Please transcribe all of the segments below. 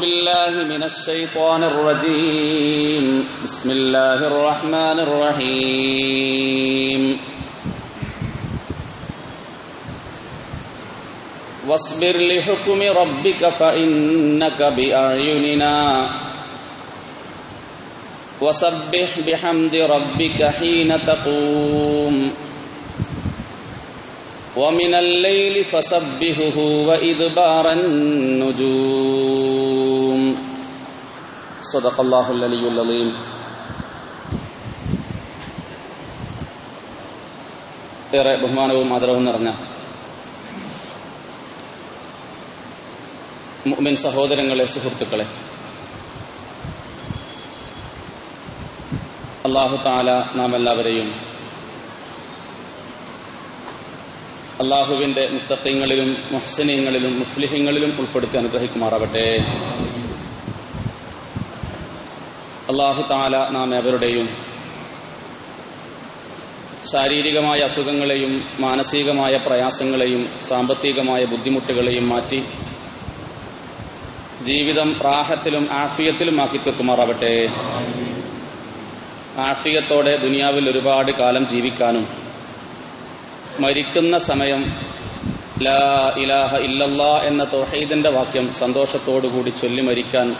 بالله من الشيطان الرجيم. بسم الله الرحمن الرحيم. واصبر لحكم ربك فإنك بأعيننا. وسبح بحمد ربك حين تقوم. ومن الليل فسبهه وإدبار النجوم صدق الله العلي العظيم ഏറെ ബഹുമാനവും ആദരവും നിറഞ്ഞ മുഅ്മിൻ സഹോദരങ്ങളെ സുഹൃത്തുക്കളെ അള്ളാഹു താല നാം എല്ലാവരെയും അള്ളാഹുവിന്റെ മുത്തക്കങ്ങളിലും മുഹ്സനീങ്ങളിലും മുഫ്ലിഹിങ്ങളിലും ഉൾപ്പെടുത്തി അനുഗ്രഹിക്കുമാറാവട്ടെ. അള്ളാഹു താല നാം എവരുടെയും ശാരീരികമായ അസുഖങ്ങളെയും മാനസികമായ പ്രയാസങ്ങളെയും സാമ്പത്തികമായ ബുദ്ധിമുട്ടുകളെയും മാറ്റി ജീവിതം പ്രാഹത്തിലും ആഫിയത്തിലും ആക്കി തീർക്കുമാറാവട്ടെ. ആഫിയത്തോടെ ദുനിയാവിൽ ഒരുപാട് കാലം ജീവിക്കാനും മരിക്കുന്ന സമയം ലാ ഇലാഹ ഇല്ലല്ലാ എന്ന തൗഹീദിന്റെ വാക്യം സന്തോഷത്തോടുകൂടി ചൊല്ലി മരിക്കാൻ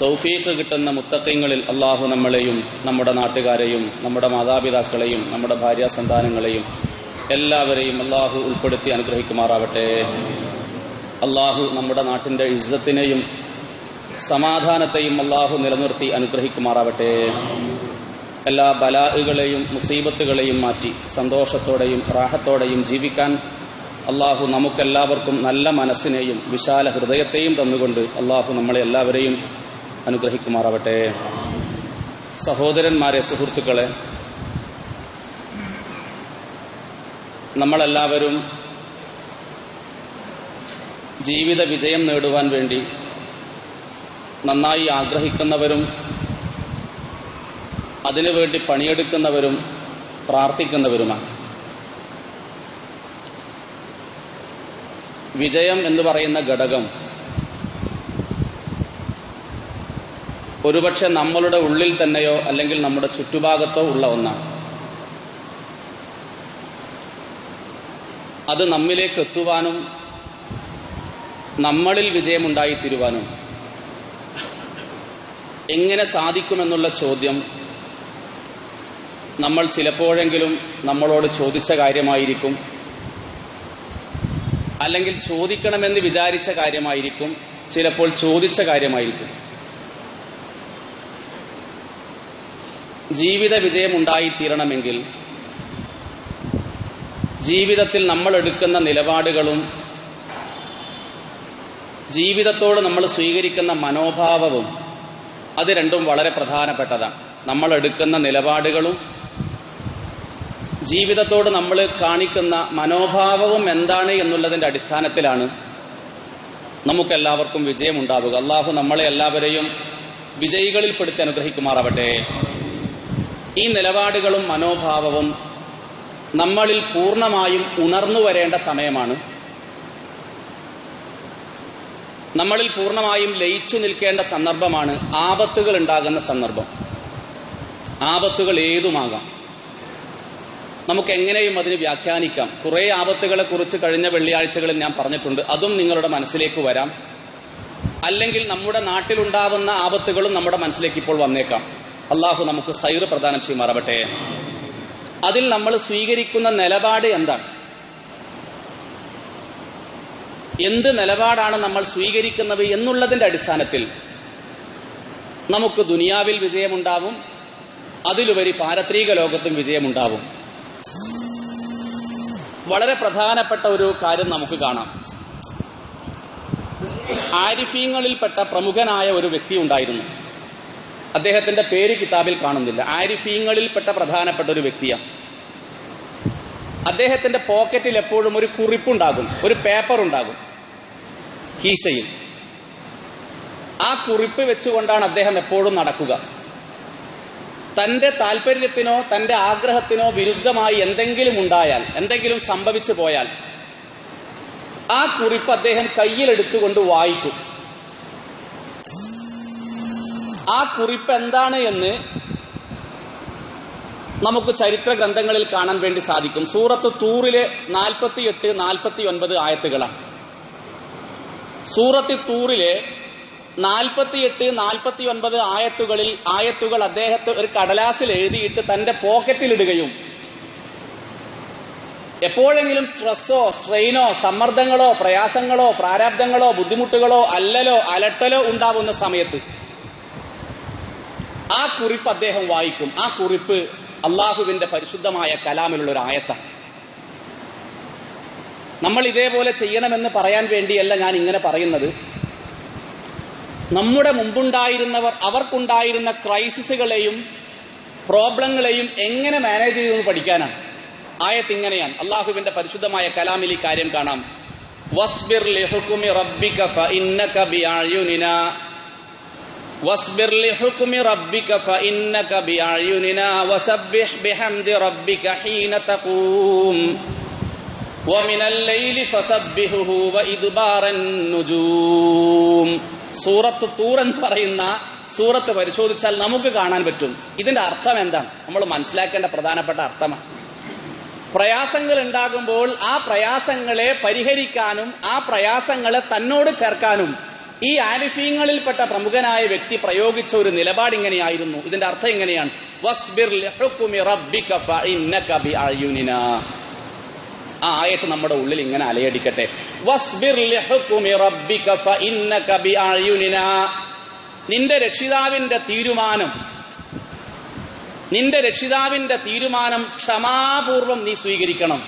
തൗഫീഖ് കിട്ടുന്ന മുത്തക്കങ്ങളിൽ അള്ളാഹു നമ്മളെയും നമ്മുടെ നാട്ടുകാരെയും നമ്മുടെ മാതാപിതാക്കളെയും നമ്മുടെ ഭാര്യാസന്താനങ്ങളെയും എല്ലാവരെയും അള്ളാഹു ഉൾപ്പെടുത്തി അനുഗ്രഹിക്കുമാറാവട്ടെ. അള്ളാഹു നമ്മുടെ നാട്ടിന്റെ ഇസ്സത്തിനെയും സമാധാനത്തെയും അള്ളാഹു നിലനിർത്തി അനുഗ്രഹിക്കുമാറാവട്ടെ. എല്ലാ ബലാഹുകളെയും മുസീബത്തുകളെയും മാറ്റി സന്തോഷത്തോടെയും റാഹത്തോടെയും ജീവിക്കാൻ അള്ളാഹു നമുക്കെല്ലാവർക്കും നല്ല മനസ്സിനെയും വിശാല ഹൃദയത്തെയും തന്നുകൊണ്ട് അള്ളാഹു നമ്മളെ എല്ലാവരെയും അനുഗ്രഹിക്കുമാറാവട്ടെ. സഹോദരന്മാരെ സുഹൃത്തുക്കളെ നമ്മളെല്ലാവരും ജീവിത വിജയം നേടുവാൻ വേണ്ടി നന്നായി ആഗ്രഹിക്കുന്നവരും അതിനുവേണ്ടി പണിയെടുക്കുന്നവരും പ്രാർത്ഥിക്കുന്നവരുമാണ്. വിജയം എന്ന് പറയുന്ന ഘടകം ഒരുപക്ഷെ നമ്മളുടെ ഉള്ളിൽ തന്നെയോ അല്ലെങ്കിൽ നമ്മുടെ ചുറ്റുഭാഗത്തോ ഉള്ള ഒന്നാണ്. അത് നമ്മിലേക്ക് എത്തുവാനും നമ്മളിൽ വിജയമുണ്ടായിത്തീരുവാനും എങ്ങനെ സാധിക്കുമെന്നുള്ള ചോദ്യം നമ്മൾ ചിലപ്പോഴെങ്കിലും നമ്മളോട് ചോദിച്ച കാര്യമായിരിക്കും. അല്ലെങ്കിൽ ചോദിക്കണമെന്ന് വിചാരിച്ച കാര്യമായിരിക്കും. ചിലപ്പോൾ ചോദിച്ച കാര്യമായിരിക്കും. ജീവിത വിജയം ഉണ്ടായിത്തീരണമെങ്കിൽ ജീവിതത്തിൽ നമ്മൾ എടുക്കുന്ന നിലപാടുകളും ജീവിതത്തോട് നമ്മൾ സ്വീകരിക്കുന്ന മനോഭാവവും അത് രണ്ടും വളരെ പ്രധാനപ്പെട്ടതാണ്. നമ്മൾ എടുക്കുന്ന നിലപാടുകളും ജീവിതത്തോട് നമ്മൾ കാണിക്കുന്ന മനോഭാവവും എന്താണ് എന്നുള്ളതിന്റെ അടിസ്ഥാനത്തിലാണ് നമുക്കെല്ലാവർക്കും വിജയമുണ്ടാവുക. അള്ളാഹു നമ്മളെ എല്ലാവരെയും വിജയികളിൽപ്പെടുത്തി അനുഗ്രഹിക്കുമാറാവട്ടെ. ഈ നിലപാടുകളും മനോഭാവവും നമ്മളിൽ പൂർണമായും ഉണർന്നു വരേണ്ട സമയമാണ്. നമ്മളിൽ പൂർണമായും ലയിച്ചു നിൽക്കേണ്ട സന്ദർഭമാണ് ആപത്തുകൾ ഉണ്ടാകുന്ന സന്ദർഭം. ആപത്തുകൾ ഏതുമാകാം? നമുക്ക് എങ്ങനെയും അതിന് വ്യാഖ്യാനിക്കാം. കുറെ ആപത്തുകളെ കുറിച്ച് കഴിഞ്ഞ വെള്ളിയാഴ്ചകളിൽ ഞാൻ പറഞ്ഞിട്ടുണ്ട്. അതും നിങ്ങളുടെ മനസ്സിലേക്ക് വരാം. അല്ലെങ്കിൽ നമ്മുടെ നാട്ടിലുണ്ടാവുന്ന ആപത്തുകളും നമ്മുടെ മനസ്സിലേക്ക് ഇപ്പോൾ വന്നേക്കാം. അള്ളാഹു നമുക്ക് സൈറ് പ്രദാനം ചെയ്യുമാറാവട്ടെ. അതിൽ നമ്മൾ സ്വീകരിക്കുന്ന നിലപാട് എന്താണ്? എന്ത് നിലപാടാണ് നമ്മൾ സ്വീകരിക്കുന്നത് എന്നുള്ളതിന്റെ അടിസ്ഥാനത്തിൽ നമുക്ക് ദുനിയാവിൽ വിജയമുണ്ടാവും. അതിലുപരി പാരത്രിക ലോകത്തും വിജയമുണ്ടാവും. വളരെ പ്രധാനപ്പെട്ട ഒരു കാര്യം നമുക്ക് കാണാം. ആരിഫീങ്ങളിൽപ്പെട്ട പ്രമുഖനായ ഒരു വ്യക്തി ഉണ്ടായിരുന്നു. അദ്ദേഹത്തിന്റെ പേര് കിതാബിൽ കാണുന്നില്ല. ആരിഫീങ്ങളിൽപ്പെട്ട പ്രധാനപ്പെട്ട ഒരു വ്യക്തിയാണ്. അദ്ദേഹത്തിന്റെ പോക്കറ്റിൽ എപ്പോഴും ഒരു കുറിപ്പുണ്ടാകും ഒരു പേപ്പർ ഉണ്ടാകും കീശയിൽ. ആ കുറിപ്പ് വെച്ചുകൊണ്ടാണ് അദ്ദേഹം എപ്പോഴും നടക്കുക. തന്റെ താല്പര്യത്തിനോ തന്റെ ആഗ്രഹത്തിനോ വിരുദ്ധമായി എന്തെങ്കിലും ഉണ്ടായാൽ എന്തെങ്കിലും സംഭവിച്ചു പോയാൽ ആ കുറിപ്പ് അദ്ദേഹം കയ്യിലെടുത്തുകൊണ്ട് വായിക്കും. ആ കുറിപ്പ് എന്താണ് എന്ന് നമുക്ക് ചരിത്ര ഗ്രന്ഥങ്ങളിൽ കാണാൻ വേണ്ടി സാധിക്കും. സൂറത്ത് തൂറിലെ നാൽപ്പത്തി എട്ട് നാൽപ്പത്തി ഒൻപത് ആയത്തുകളാണ്. സൂറത്ത് തൂറിലെ നാൽപ്പത്തിയെട്ട് നാൽപ്പത്തി ഒൻപത് ആയത്തുകളിൽ ആയത്തുകൾ അദ്ദേഹത്തെ ഒരു കടലാസിൽ എഴുതിയിട്ട് തന്റെ പോക്കറ്റിലിടുകയും. എപ്പോഴെങ്കിലും സ്ട്രെസ്സോ സ്ട്രെയിനോ സമ്മർദ്ദങ്ങളോ പ്രയാസങ്ങളോ പ്രാരാബ്ദങ്ങളോ ബുദ്ധിമുട്ടുകളോ അല്ലലോ അലട്ടലോ ഉണ്ടാവുന്ന സമയത്ത് ആ കുറിപ്പ് അദ്ദേഹം വായിക്കും. ആ കുറിപ്പ് അള്ളാഹുവിന്റെ പരിശുദ്ധമായ കലാമിലുള്ള ഒരു ആയത്താണ്. നമ്മൾ ഇതേപോലെ ചെയ്യണമെന്ന് പറയാൻ വേണ്ടിയല്ല ഞാൻ ഇങ്ങനെ പറയുന്നത്. നമ്മുടെ മുമ്പുണ്ടായിരുന്നവർ അവർക്കുണ്ടായിരുന്ന ക്രൈസിസുകളെയും പ്രോബ്ലങ്ങളെയും എങ്ങനെ മാനേജ് ചെയ്തെന്ന് പഠിക്കാനാണ് ആയത്ത് ഇങ്ങനെയാണ് അള്ളാഹുവിന്റെ പരിശുദ്ധമായ കലാമിൽ ഈ കാര്യം കാണാം വസ്ബിർ ലിഹുക്കുമി റബ്ബിക ഫഇന്നക ബിഅയുനിനാ واصبر لحكم ربك فإنك بأعيننا وسبح بحمد ربك حين تقوم ومن الليل فسبحه وإدبار النجوم സൂറത്ത് തൂർ എന്ന് പറയുന്ന സൂറത്ത് പരിശോധിച്ചാൽ നമുക്ക് കാണാൻ പറ്റും. ഇതിന്റെ അർത്ഥം എന്താണ്? നമ്മൾ മനസ്സിലാക്കേണ്ട പ്രധാനപ്പെട്ട അർത്ഥമാണ്. പ്രയാസങ്ങൾ ഉണ്ടാകുമ്പോൾ ആ പ്രയാസങ്ങളെ പരിഹരിക്കാനും ആ പ്രയാസങ്ങളെ തന്നോട് ചേർക്കാനും ഈ ആരിഫീങ്ങളിൽപ്പെട്ട പ്രമുഖനായ വ്യക്തി പ്രയോഗിച്ച ഒരു നിലപാട് ഇങ്ങനെയായിരുന്നു. ഇതിന്റെ അർത്ഥം ഇങ്ങനെയാണ് വസ്ബിർ റബ്ബിക ഫഇന്നക ബിഅയുനിനാ ആ ആയത്ത് നമ്മുടെ ഉള്ളിൽ ഇങ്ങനെ അലയടിക്കട്ടെ. നിന്റെ രക്ഷിതാവിന്റെ തീരുമാനം നിന്റെ രക്ഷിതാവിന്റെ തീരുമാനം ക്ഷമാപൂർവം നീ സ്വീകരിക്കണം.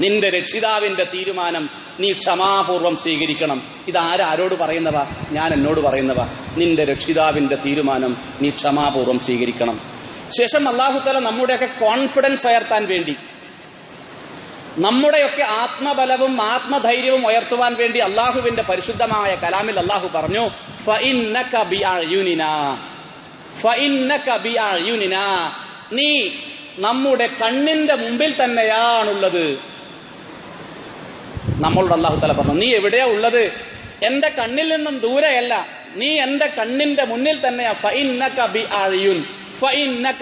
നിന്റെ രക്ഷിതാവിന്റെ തീരുമാനം നീ ക്ഷമാപൂർവം സ്വീകരിക്കണം. ഇത് ആരാരോട് പറയുന്നവ? ഞാൻ എന്നോട് പറയുന്നവ. നിന്റെ രക്ഷിതാവിന്റെ തീരുമാനം നീ ക്ഷമാപൂർവം സ്വീകരിക്കണം. ശേഷം അള്ളാഹുത്തല നമ്മുടെയൊക്കെ കോൺഫിഡൻസ് ഉയർത്താൻ വേണ്ടി നമ്മുടെയൊക്കെ ആത്മബലവും ആത്മധൈര്യവും ഉയർത്തുവാൻ വേണ്ടി അള്ളാഹുവിന്റെ പരിശുദ്ധമായ കലാമിൽ അള്ളാഹു പറഞ്ഞു. നീ നമ്മുടെ കണ്ണിന്റെ മുമ്പിൽ തന്നെയാണുള്ളത്. നമ്മളോട് അള്ളാഹു തല പറഞ്ഞു നീ എവിടെയാ ഉള്ളത്? എന്റെ കണ്ണിൽ നിന്നും ദൂരെയല്ല. നീ എന്റെ കണ്ണിന്റെ മുന്നിൽ തന്നെയാ.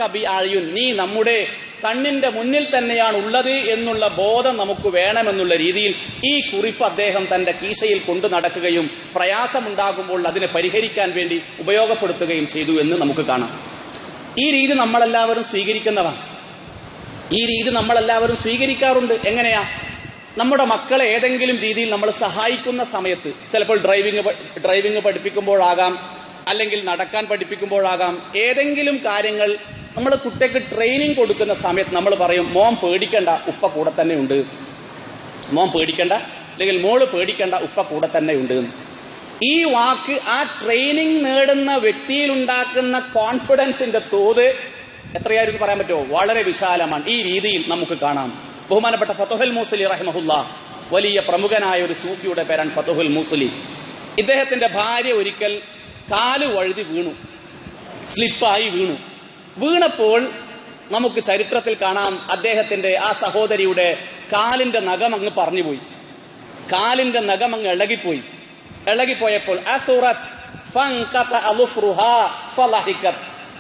ബിഅയുൻ. നീ നമ്മുടെ കണ്ണിന്റെ മുന്നിൽ തന്നെയാണ് ഉള്ളത് എന്നുള്ള ബോധം നമുക്ക് വേണമെന്നുള്ള രീതിയിൽ ഈ കുറിപ്പ് അദ്ദേഹം തന്റെ കീശയിൽ കൊണ്ടു നടക്കുകയും പ്രയാസമുണ്ടാകുമ്പോൾ അതിനെ പരിഹരിക്കാൻ വേണ്ടി ഉപയോഗപ്പെടുത്തുകയും ചെയ്തു എന്ന് നമുക്ക് കാണാം. ഈ രീതി നമ്മളെല്ലാവരും സ്വീകരിക്കുന്നതാണ്. ഈ രീതി നമ്മളെല്ലാവരും സ്വീകരിക്കാറുണ്ട്. എങ്ങനെയാ? നമ്മുടെ മക്കളെ ഏതെങ്കിലും രീതിയിൽ നമ്മൾ സഹായിക്കുന്ന സമയത്ത് ചിലപ്പോൾ ഡ്രൈവിംഗ് ഡ്രൈവിംഗ് പഠിപ്പിക്കുമ്പോഴാകാം അല്ലെങ്കിൽ നടക്കാൻ പഠിപ്പിക്കുമ്പോഴാകാം ഏതെങ്കിലും കാര്യങ്ങൾ നമ്മൾ കുട്ടിക്ക് ട്രെയിനിങ് കൊടുക്കുന്ന സമയത്ത് നമ്മൾ പറയും മോൻ പേടിക്കണ്ട ഉപ്പ കൂടെ തന്നെ ഉണ്ട്. മോൻ പേടിക്കണ്ട അല്ലെങ്കിൽ മോൾ പേടിക്കണ്ട ഉപ്പ കൂടെ തന്നെ ഉണ്ട്. ഈ വാക്ക് ആ ട്രെയിനിങ് നേടുന്ന വ്യക്തിയിൽ ഉണ്ടാക്കുന്ന കോൺഫിഡൻസിന്റെ തോത് എത്രയായിരുന്നു പറയാൻ പറ്റുമോ? വളരെ വിശാലമാണ്. ഈ രീതിയിൽ നമുക്ക് കാണാം. ബഹുമാനപ്പെട്ട ഫത്തുഹൽ മൂസലി റഹ്മഹുല്ല വലിയ പ്രമുഖനായ ഒരു സൂഫിയുടെ പേരാണ് ഫത്തുഹുൽ മൂസലി. ഇദ്ദേഹത്തിന്റെ ഭാര്യ ഒരിക്കൽ കാൽ വഴുതി വീണു. സ്ലിപ്പായി വീണു. വീണപ്പോൾ നമുക്ക് ചരിത്രത്തിൽ കാണാം അദ്ദേഹത്തിന്റെ ആ സഹോദരിയുടെ കാലിന്റെ നഖം അങ്ങ് പറഞ്ഞുപോയി. കാലിന്റെ നഖം അങ്ങ് ഇളകിപ്പോയി. ഇളകിപ്പോയപ്പോൾ.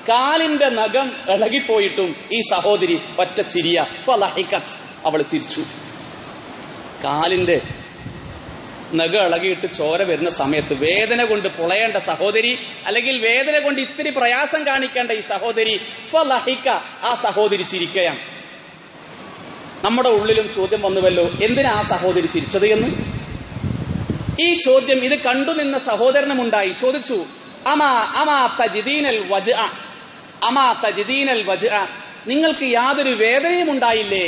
കാലിന്റെ നഖം ഇളകിപ്പോയിട്ടും ഈ സഹോദരി ഒറ്റ ചിരിയ ഫലഹിക്കത്ത് അവൾ ചിരിച്ചു. കാലിന്റെ നഖ ഇളകിയിട്ട് ചോര വരുന്ന സമയത്ത് വേദന കൊണ്ട് പുളയേണ്ട സഹോദരി അല്ലെങ്കിൽ വേദന കൊണ്ട് ഇത്തിരി പ്രയാസം കാണിക്കേണ്ട ഈ സഹോദരി ഫലഹിക്ക ആ സഹോദരി ചിരിക്കുകയാണ് നമ്മുടെ ഉള്ളിലും ചോദ്യം വന്നുവല്ലോ എന്തിനാ ആ സഹോദരി ചിരിച്ചത് എന്ന്? ഈ ചോദ്യം ഇത് കണ്ടുനിന്ന സഹോദരനുമുണ്ടായി ചോദിച്ചു അമാ അമാ തജിദീനൽ വജ അമാ തജിദീനൽ വജ നിങ്ങൾക്ക് യാതൊരു വേദനയും ഉണ്ടായില്ലേ?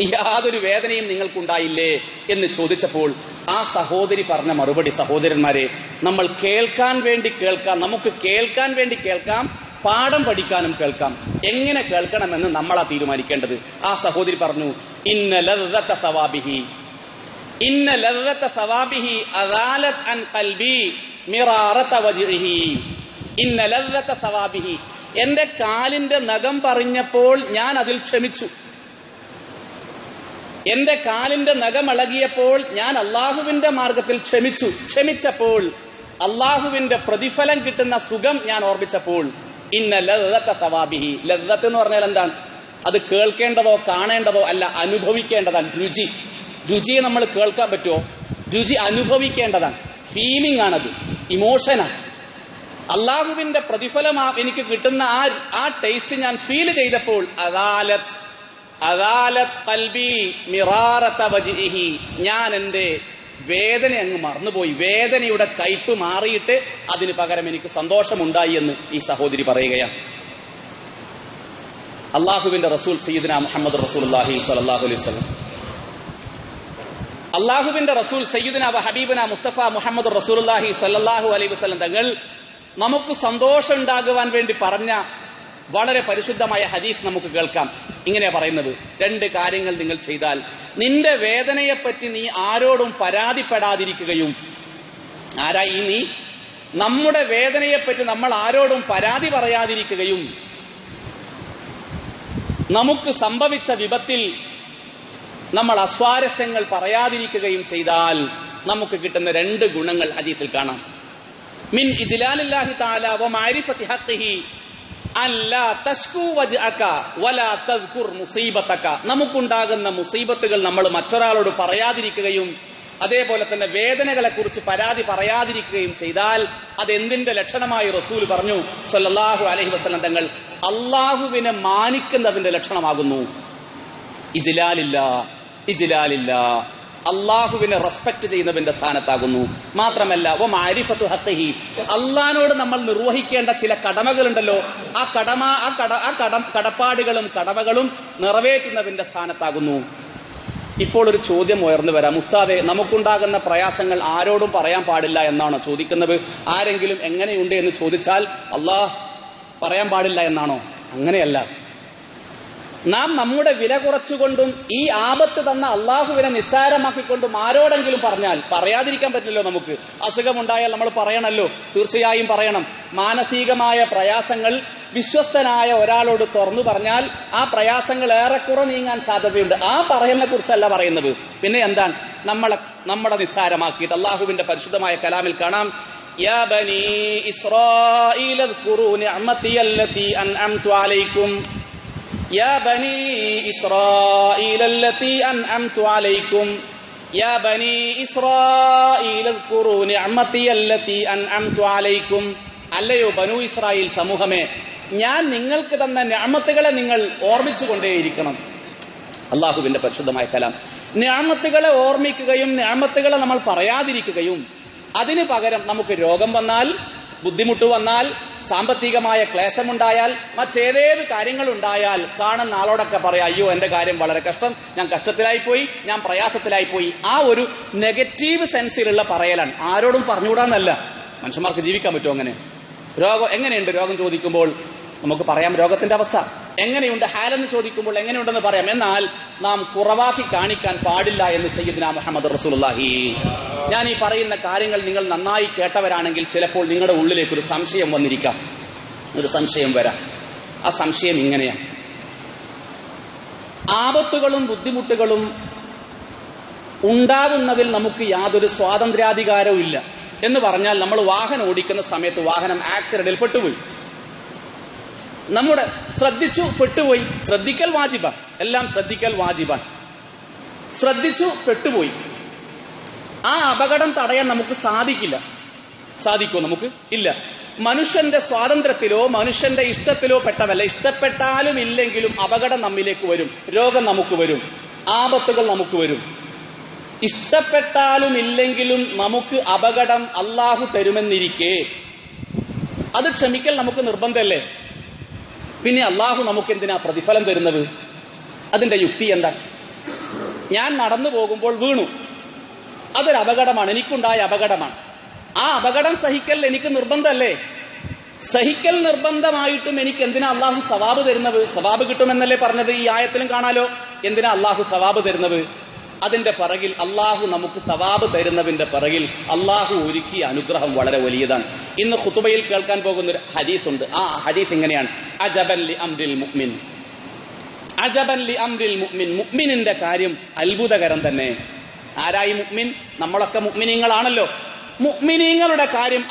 യാതൊരു വേദനയും നിങ്ങൾക്കുണ്ടായില്ലേ എന്ന് ചോദിച്ചപ്പോൾ ആ സഹോദരി പറഞ്ഞ മറുപടി സഹോദരന്മാരെ നമ്മൾ കേൾക്കാൻ വേണ്ടി കേൾക്കാം നമുക്ക് കേൾക്കാൻ വേണ്ടി കേൾക്കാം പാഠം പഠിക്കാനും കേൾക്കാം. എങ്ങനെ കേൾക്കണമെന്ന് നമ്മളാ തീരുമാനിക്കേണ്ടത്? ആ സഹോദരി പറഞ്ഞു ഇന്ന ലദ്ദത്ത സവാബിഹി. ഇന്ന ലദ്ദത്ത സവാബിഹി അദാലത് അൻ മിറാറത വജിഹി ഇന്ന ലദ്ദത്ത സവാബിഹി. എന്റെ കാലിന്റെ നഖം പറഞ്ഞപ്പോൾ ഞാൻ അതിൽ ക്ഷമിച്ചു. എന്റെ കാലിന്റെ നഖമളകിയപ്പോൾ ഞാൻ അള്ളാഹുവിന്റെ മാർഗത്തിൽ ക്ഷമിച്ചു. ക്ഷമിച്ചപ്പോൾ അള്ളാഹുവിന്റെ പ്രതിഫലം കിട്ടുന്ന സുഖം ഞാൻ ഓർമ്മിച്ചപ്പോൾ. ഇന്ന ലദ്ദത്ത തവാബിഹി ലദ്ദത്ത് എന്ന് പറഞ്ഞാൽ എന്താണ്? അത് കേൾക്കേണ്ടതോ കാണേണ്ടതോ അല്ല അനുഭവിക്കേണ്ടതാണ്. രുചി. രുചിയെ നമ്മൾ കേൾക്കാൻ പറ്റുമോ? രുചി അനുഭവിക്കേണ്ടതാണ്. ഫീലിംഗ് ആണത്. ഇമോഷനാണ് അള്ളാഹുവിന്റെ പ്രതിഫലം എനിക്ക് കിട്ടുന്ന ആ ആ ടേസ്റ്റ് ഞാൻ ഫീൽ ചെയ്തപ്പോൾ അദാലത്ത് ഞാൻ എന്റെ വേദന അങ്ങ് മറന്നുപോയി. വേദനയുടെ കയ്പ് മാറിയിട്ട് അതിന് പകരം എനിക്ക് സന്തോഷമുണ്ടായി എന്ന് ഈ സഹോദരി പറയുകയാണ് അള്ളാഹുവിന്റെ റസൂൽ സയ്യിദ്ന മുഹമ്മദ് റസൂൽ അള്ളാഹി അലൈഹി അള്ളാഹുവിന്റെ റസൂൽ സയ്യിദ്ന ഹബീബന മുസ്തഫ മുഹമ്മദ് റസൂലുള്ളാഹി സല്ലാഹു അലൈഹി വസ്ലം തങ്ങൾ നമുക്ക് സന്തോഷം ഉണ്ടാകുവാൻ വേണ്ടി പറഞ്ഞ വളരെ പരിശുദ്ധമായ ഹദീസ് നമുക്ക് കേൾക്കാം. ഇങ്ങനെ പറയുന്നത്. രണ്ട് കാര്യങ്ങൾ നിങ്ങൾ ചെയ്താൽ നിന്റെ വേദനയെപ്പറ്റി നീ ആരോടും പരാതിപ്പെടാതിരിക്കുകയും ആരായി നീ? നമ്മുടെ വേദനയെപ്പറ്റി നമ്മൾ ആരോടും പരാതി പറയാതിരിക്കുകയും നമുക്ക് സംഭവിച്ച വിപത്തിൽ നമ്മൾ അസ്വാരസ്യങ്ങൾ പറയാതിരിക്കുകയും ചെയ്താൽ നമുക്ക് കിട്ടുന്ന രണ്ട് ഗുണങ്ങൾ ഹദീസിൽ കാണാം. മിൻ ഇജ്ലാലില്ലാഹി തആല മാരിഫത്തി മുസീബതക. നമുക്കുണ്ടാകുന്ന മുസീബത്തുകൾ നമ്മൾ മറ്റൊരാളോട് പറയാതിരിക്കുകയും അതേപോലെ തന്നെ വേദനകളെ കുറിച്ച് പരാതി പറയാതിരിക്കുകയും ചെയ്താൽ അതെന്തിന്റെ ലക്ഷണമായി റസൂൽ പറഞ്ഞു? സല്ലാഹു അലഹി വസ്ലം തങ്ങൾ അള്ളാഹുവിനെ മാനിക്കുന്നതിന്റെ ലക്ഷണമാകുന്നു. ഇജിലാലില്ല ഇജ്ലാലില്ല. അള്ളാഹുവിനെ റെസ്പെക്ട് ചെയ്യുന്നതിന്റെ സ്ഥാനത്താകുന്നു. മാത്രമല്ല ഓ മാരിഫത്തു ഹത്തഹി. അള്ളഹാനോട് നമ്മൾ നിർവഹിക്കേണ്ട ചില കടമകളുണ്ടല്ലോ. ആ കടമ ആ കട ആ കട കടപ്പാടുകളും കടമകളും നിറവേറ്റുന്നതിന്റെ സ്ഥാനത്താകുന്നു. ഇപ്പോൾ ഒരു ചോദ്യം ഉയർന്നു വരാം. ഉസ്താദെ നമുക്കുണ്ടാകുന്ന പ്രയാസങ്ങൾ ആരോടും പറയാൻ പാടില്ല എന്നാണോ ചോദിക്കുന്നത്? ആരെങ്കിലും എങ്ങനെയുണ്ട് എന്ന് ചോദിച്ചാൽ അള്ളാഹ് പറയാൻ പാടില്ല എന്നാണോ? അങ്ങനെയല്ല. നാം നമ്മുടെ വില കുറച്ചുകൊണ്ടും ഈ ആപത്ത് തന്ന അള്ളാഹുവിനെ നിസ്സാരമാക്കിക്കൊണ്ടും ആരോടെങ്കിലും പറഞ്ഞാൽ പറയാതിരിക്കാൻ പറ്റില്ലല്ലോ നമുക്ക്. അസുഖമുണ്ടായാൽ നമ്മൾ പറയണല്ലോ. തീർച്ചയായും പറയണം. മാനസികമായ പ്രയാസങ്ങൾ വിശ്വസ്തനായ ഒരാളോട് തുറന്നു പറഞ്ഞാൽ ആ പ്രയാസങ്ങൾ ഏറെക്കുറെ നീങ്ങാൻ സാധ്യതയുണ്ട്. ആ പറയലിനെ കുറിച്ചല്ല പറയുന്നത്. പിന്നെ എന്താണ്? നമ്മളെ നമ്മളെ നിസ്സാരമാക്കിയിട്ട് അള്ളാഹുവിന്റെ പരിശുദ്ധമായ കലാമിൽ കാണാം. യാ ബനി ഇസ്രായിലു അൻ അൻഅംതു അലൈക്കും يا بني إسرائيل التي أنعمت عليكم يا بني إسرائيل اذكروا نعمتي التي أنعمت عليكم അല്ലയോ ബനു ഇസ്രായേൽ സമൂഹമേ ഞാൻ നിങ്ങൾക്ക് തന്ന ഞാമത്തുകളെ നിങ്ങൾ ഓർമ്മിച്ചു കൊണ്ടേയിരിക്കണം അള്ളാഹുവിന്റെ പരിശുദ്ധമായ കലാം ഞാമത്തുകളെ ഓർമ്മിക്കുകയും ഞാമത്തുകളെ നമ്മൾ പറയാതിരിക്കുകയും അതിന് പകരം നമുക്ക് രോഗം വന്നാൽ ബുദ്ധിമുട്ട് വന്നാൽ സാമ്പത്തികമായ ക്ലേശമുണ്ടായാൽ മറ്റേതേത് കാര്യങ്ങളുണ്ടായാൽ കാണുന്ന ആളോടൊക്കെ പറയാം അയ്യോ എന്റെ കാര്യം വളരെ കഷ്ടം ഞാൻ കഷ്ടത്തിലായി പോയി ഞാൻ പ്രയാസത്തിലായി പോയി ആ ഒരു നെഗറ്റീവ് സെൻസിലുള്ള പറയലാണ്. ആരോടും പറഞ്ഞുകൂടാന്നല്ല. മനുഷ്യന്മാർക്ക് ജീവിക്കാൻ പറ്റുമോ അങ്ങനെ? രോഗം എങ്ങനെയുണ്ട് രോഗം ചോദിക്കുമ്പോൾ നമുക്ക് പറയാം രോഗത്തിന്റെ അവസ്ഥ. എങ്ങനെയുണ്ട് ഹാലെന്ന് ചോദിക്കുമ്പോൾ എങ്ങനെയുണ്ടെന്ന് പറയാം. എന്നാൽ നാം കുറവാക്കി കാണിക്കാൻ പാടില്ല എന്ന് സയ്യിദ്ന മുഹമ്മദ് റസൂലുള്ളാഹി. ഞാൻ ഈ പറയുന്ന കാര്യങ്ങൾ നിങ്ങൾ നന്നായി കേട്ടവരാണെങ്കിൽ ചിലപ്പോൾ നിങ്ങളുടെ ഉള്ളിലേക്ക് ഒരു സംശയം വന്നിരിക്കാം. ഒരു സംശയം വരാം. ആ സംശയം ഇങ്ങനെയാണ് ആപത്തുകളും ബുദ്ധിമുട്ടുകളും ഉണ്ടാകുന്നതിൽ നമുക്ക് യാതൊരു സ്വാതന്ത്ര്യാധികാരവും ഇല്ല. എന്ന് പറഞ്ഞാൽ നമ്മൾ വാഹനം ഓടിക്കുന്ന സമയത്ത് വാഹനം ആക്സിഡന്റിൽ പെട്ടുപോയി. നമ്മുടെ ശ്രദ്ധിച്ചു പെട്ടുപോയി. ശ്രദ്ധിക്കൽ വാജിബാണ് എല്ലാം ശ്രദ്ധിക്കൽ വാജിബാണ് ശ്രദ്ധിച്ചു പെട്ടുപോയി. ആ അപകടം തടയാൻ നമുക്ക് സാധിക്കില്ല. സാധിക്കുമോ നമുക്ക്? ഇല്ല. മനുഷ്യന്റെ സ്വാതന്ത്ര്യത്തിലോ മനുഷ്യന്റെ ഇഷ്ടത്തിലോ പെട്ടതല്ല. ഇഷ്ടപ്പെട്ടാലും ഇല്ലെങ്കിലും അപകടം നമ്മിലേക്ക് വരും. രോഗം നമുക്ക് വരും. ആപത്തുകൾ നമുക്ക് വരും. ഇഷ്ടപ്പെട്ടാലും ഇല്ലെങ്കിലും നമുക്ക് അപകടം അള്ളാഹു തരുമെന്നിരിക്കെ. അത് ക്ഷമിക്കൽ നമുക്ക് നിർബന്ധമല്ലേ? പിന്നെ അള്ളാഹു നമുക്ക് എന്തിനാ പ്രതിഫലം തരുന്നത്? അതിന്റെ യുക്തി എന്താ? ഞാൻ നടന്നു പോകുമ്പോൾ വീണു. അതൊരു അപകടമാണ്. എനിക്കുണ്ടായ അപകടമാണ്. ആ അപകടം സഹിക്കൽ എനിക്ക് നിർബന്ധമല്ലേ? സഹിക്കൽ നിർബന്ധമായിട്ടും എനിക്ക് എന്തിനാ അള്ളാഹു സവാബ് തരുന്നത്? സവാബ് കിട്ടുമെന്നല്ലേ പറഞ്ഞത്? ഈ ആയത്തിലും കാണാലോ. എന്തിനാ അള്ളാഹു സവാബ് തരുന്നത്? അതിന്റെ പിറകിൽ അള്ളാഹു നമുക്ക് സവാബ് തരുന്നതിന്റെ പിറകിൽ അള്ളാഹു ഒരുക്കിയ അനുഗ്രഹം വളരെ വലിയതാണ്. ഇന്ന് ഖുതുബയിൽ കേൾക്കാൻ പോകുന്ന ഒരു ഹദീസ് ഉണ്ട് ആ ഹദീസ് ഇങ്ങനെയാണ് അജബല്ലി അംരിൽ മുഅ്മിൻ. അജബൻ ലി അംരിൽ മുഅ്മിൻ. മുഅ്മിനിന്റെ കാര്യം അത്ഭുതകരം തന്നെ. ആരായി മുഅ്മിൻ? നമ്മളൊക്കെ മുഅ്മിനീങ്ങളാണല്ലോ. മുഅ്മിനീങ്ങളുടെ കാര്യം